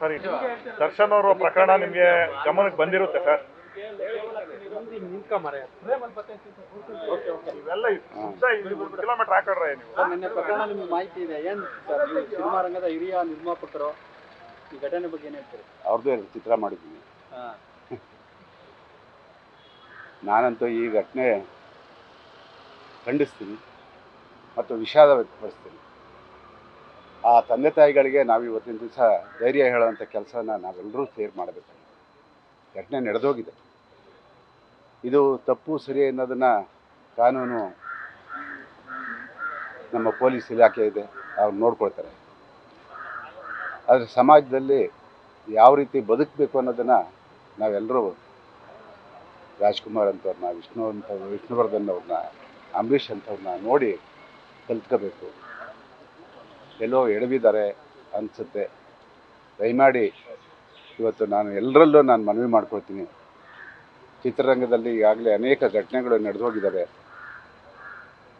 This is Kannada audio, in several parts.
ಸರಿ ದರ್ಶನ್ ಅವರ ಪ್ರಕರಣ ನಿಮಗೆ ಗಮನಕ್ಕೆ ಬಂದಿರುತ್ತೆ ಸರ್. ಇವೆಲ್ಲ ಕಿಲೋಮೀಟರ್ ಹಾಕೊಂಡ್ರೆ ನೀವು. ಸರ್ ನಿನ್ನೆ ಪ್ರಕರಣ ನಿಮ್ಗೆ ಮಾಹಿತಿ ಇದೆ. ಏನು ಸರ್ ನೀವು ಸಿನಿಮಾ ರಂಗದ ಹಿರಿಯ ನಿರ್ಮಾಪಕರು ಈ ಘಟನೆ ಬಗ್ಗೆ ಏನು ಹೇಳ್ತೀರಿ? ಅವ್ರದ್ದೇ ಚಿತ್ರ ಮಾಡಿದ್ದೀನಿ. ನಾನಂತೂ ಈ ಘಟನೆ ಖಂಡಿಸ್ತೀನಿ ಮತ್ತು ವಿಷಾದ ವ್ಯಕ್ತಪಡಿಸ್ತೀನಿ. ಆ ತಂದೆ ತಾಯಿಗಳಿಗೆ ನಾವು ಇವತ್ತಿನ ದಿವಸ ಧೈರ್ಯ ಹೇಳುವಂಥ ಕೆಲಸನ ನಾವೆಲ್ಲರೂ ಸೇರ್ ಮಾಡಬೇಕು. ಘಟನೆ ನಡೆದೋಗಿದೆ. ಇದು ತಪ್ಪು, ಸರಿ ಅನ್ನೋದನ್ನು ಕಾನೂನು ನಮ್ಮ ಪೊಲೀಸ್ ಇಲಾಖೆ ಇದೆ, ಅವ್ರು ನೋಡ್ಕೊಳ್ತಾರೆ. ಆದರೆ ಸಮಾಜದಲ್ಲಿ ಯಾವ ರೀತಿ ಬದುಕಬೇಕು ಅನ್ನೋದನ್ನು ನಾವೆಲ್ಲರೂ ರಾಜ್ಕುಮಾರ್ ಅಂಥವ್ರನ್ನ ವಿಷ್ಣು ಅಂತ ವಿಷ್ಣುವರ್ಧನ್ ಅವ್ರನ್ನ ಅಂಬರೀಷ್ ಅಂಥವ್ರನ್ನ ನೋಡಿ ಕಲ್ತ್ಕೋಬೇಕು. ಎಲ್ಲೋ ಎಡವಿದ್ದಾರೆ ಅನಿಸುತ್ತೆ. ದಯಮಾಡಿ ಇವತ್ತು ನಾನು ಎಲ್ಲರಲ್ಲೂ ನಾನು ಮನವಿ ಮಾಡ್ಕೊಳ್ತೀನಿ. ಚಿತ್ರರಂಗದಲ್ಲಿ ಈಗಾಗಲೇ ಅನೇಕ ಘಟನೆಗಳು ನಡೆದು ಹೋಗಿದ್ದಾವೆ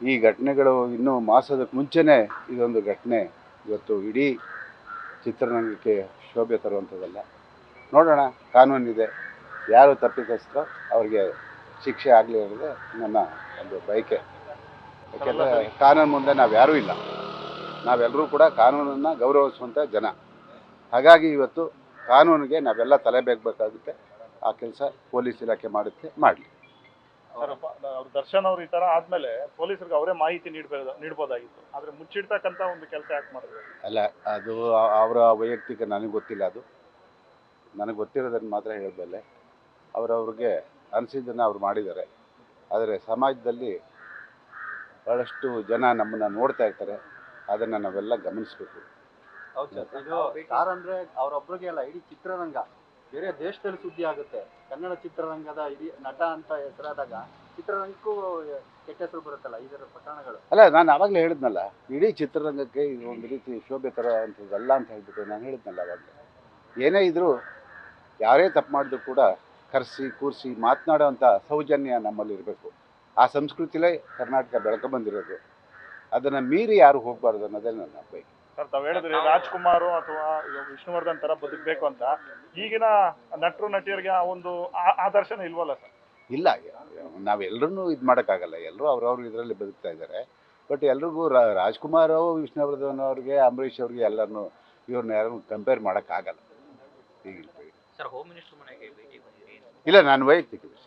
ಈ ಘಟನೆಗಳು ಇನ್ನೂ ಮಾಸದಕ್ಕೆ ಮುಂಚೆನೇ ಇದೊಂದು ಘಟನೆ. ಇವತ್ತು ಇಡೀ ಚಿತ್ರರಂಗಕ್ಕೆ ಶೋಭೆ ತರುವಂಥದ್ದಲ್ಲ. ನೋಡೋಣ, ಕಾನೂನಿದೆ. ಯಾರು ತಪ್ಪಿತಸ್ಥರೋ ಅವರಿಗೆ ಶಿಕ್ಷೆ ಆಗಲಿ ಅನ್ನೋದೇ ನನ್ನ ಒಂದು ಬಯಕೆ. ಯಾಕೆಂದರೆ ಕಾನೂನು ಮುಂದೆ ನಾವು ಯಾರೂ ಇಲ್ಲ. ನಾವೆಲ್ಲರೂ ಕೂಡ ಕಾನೂನನ್ನು ಗೌರವಿಸುವಂಥ ಜನ. ಹಾಗಾಗಿ ಇವತ್ತು ಕಾನೂನಿಗೆ ನಾವೆಲ್ಲ ತಲೆ ಬೇಕಬೇಕಾಗುತ್ತೆ ಆ ಕೆಲಸ ಪೊಲೀಸ್ ಇಲಾಖೆ ಮಾಡುತ್ತೆ ಮಾಡಲಿ. ದರ್ಶನ್ ಅವರು ಈ ತರ ಆದ್ಮೇಲೆ ಪೊಲೀಸರಿಗೆ ಅವರೇ ಮಾಹಿತಿ ನೀಡಬಹುದು ನೀಡ್ಬೋದಾಗಿತ್ತು. ಆದರೆ ಮುಚ್ಚಿಡ್ತಕ್ಕಂಥ ಒಂದು ಕೆಲಸ ಯಾಕೆ ಮಾಡಿದ್ರು? ಅಲ್ಲ ಅದು ಅವರ ವೈಯಕ್ತಿಕ ನನಗೆ ಗೊತ್ತಿಲ್ಲ ಅದು. ನನಗೆ ಗೊತ್ತಿರೋದನ್ನು ಮಾತ್ರ ಹೇಳಬಲ್ಲೆ ಅವರವ್ರಿಗೆ ಅನಿಸಿದ್ದನ್ನು ಅವ್ರು ಮಾಡಿದ್ದಾರೆ. ಆದರೆ ಸಮಾಜದಲ್ಲಿ ಭಾಳಷ್ಟು ಜನ ನಮ್ಮನ್ನು ನೋಡ್ತಾ ಇರ್ತಾರೆ. ಅದನ್ನು ನಾವೆಲ್ಲ ಗಮನಿಸಬೇಕು. ಹೌದು ಸರ್. ಇದು ಸ್ಟಾರ್ ಅಂದ್ರೆ ಅವರೊಬ್ಬರಿಗೆ ಅಲ್ಲ ಇಡೀ ಚಿತ್ರರಂಗ. ಬೇರೆ ದೇಶದಲ್ಲಿ ಸುದ್ದಿ ಆಗುತ್ತೆ. ಕನ್ನಡ ಚಿತ್ರರಂಗದ ಇಡೀ ನಟ ಅಂತ ಹೆಸರಾದಾಗ ಚಿತ್ರರಂಗಕ್ಕೂ ಕೆಟ್ಟ ಹೆಸರು ಬರುತ್ತಲ್ಲ ಇದರ ಪ್ರಕರಣಗಳು. ಅಲ್ಲ ನಾನು ಆವಾಗಲೇ ಹೇಳಿದ್ನಲ್ಲ ಇಡೀ ಚಿತ್ರರಂಗಕ್ಕೆ ಇದು ಒಂದು ರೀತಿ ಶೋಭೆ ಥರ ಅಂಥದ್ದಲ್ಲ ಅಂತ ಹೇಳ್ಬಿಟ್ಟು ನಾನು ಹೇಳಿದ್ನಲ್ಲ ಅವಾಗಲೇ. ಏನೇ ಇದ್ದರೂ ಯಾರೇ ತಪ್ಪು ಮಾಡಿದ್ರು ಕೂಡ ಕರೆಸಿ ಕೂರಿಸಿ ಮಾತನಾಡೋವಂಥ ಸೌಜನ್ಯ ನಮ್ಮಲ್ಲಿ ಇರಬೇಕು ಆ ಸಂಸ್ಕೃತಿಲೇ ಕರ್ನಾಟಕ ಬೆಳ್ಕೊಂಬಂದಿರೋದು ಅದನ್ನು ಮೀರಿ ಯಾರು ಹೋಗಬಾರ್ದು ಅನ್ನೋದೇ ನನ್ನ ಬಯಕೆ ಸರ್ ತಾವ್ ಹೇಳಿದ್ರಿ ರಾಜ್ಕುಮಾರ್ ಅಥವಾ ವಿಷ್ಣುವರ್ಧನ್ ತರ ಬದುಕಬೇಕು ಅಂತ. ಈಗಿನ ನಟರು ನಟಿಯರಿಗೆ ಆ ಒಂದು ಆ- ಇಲ್ವಲ್ಲ ಸರ್? ಇಲ್ಲ ನಾವೆಲ್ಲರೂ ಇದು ಮಾಡೋಕ್ಕಾಗಲ್ಲ. ಎಲ್ಲರೂ ಅವ್ರವ್ರ ಇದರಲ್ಲಿ ಬದುಕ್ತಾ ಇದ್ದಾರೆ. ಬಟ್ ಎಲ್ರಿಗೂ ರಾಜ್ಕುಮಾರ್ ವಿಷ್ಣುವರ್ಧನ್ ಅವ್ರಿಗೆ ಅಂಬರೀಷ್ ಅವ್ರಿಗೆ ಎಲ್ಲರನ್ನೂ ಇವ್ರನ್ನ ಯಾರು ಕಂಪೇರ್ ಮಾಡೋಕ್ಕಾಗಲ್ಲ. ಈಗ ಸರ್ ಹೋಮ್ ಮಿನಿಸ್ಟರ್ ಮನೆಗೆ ಭೇಟಿ ಬಂದಿರಿ ಇಲ್ಲ ನಾನು ವೈಯಕ್ತಿಕ ವಿಷಯ.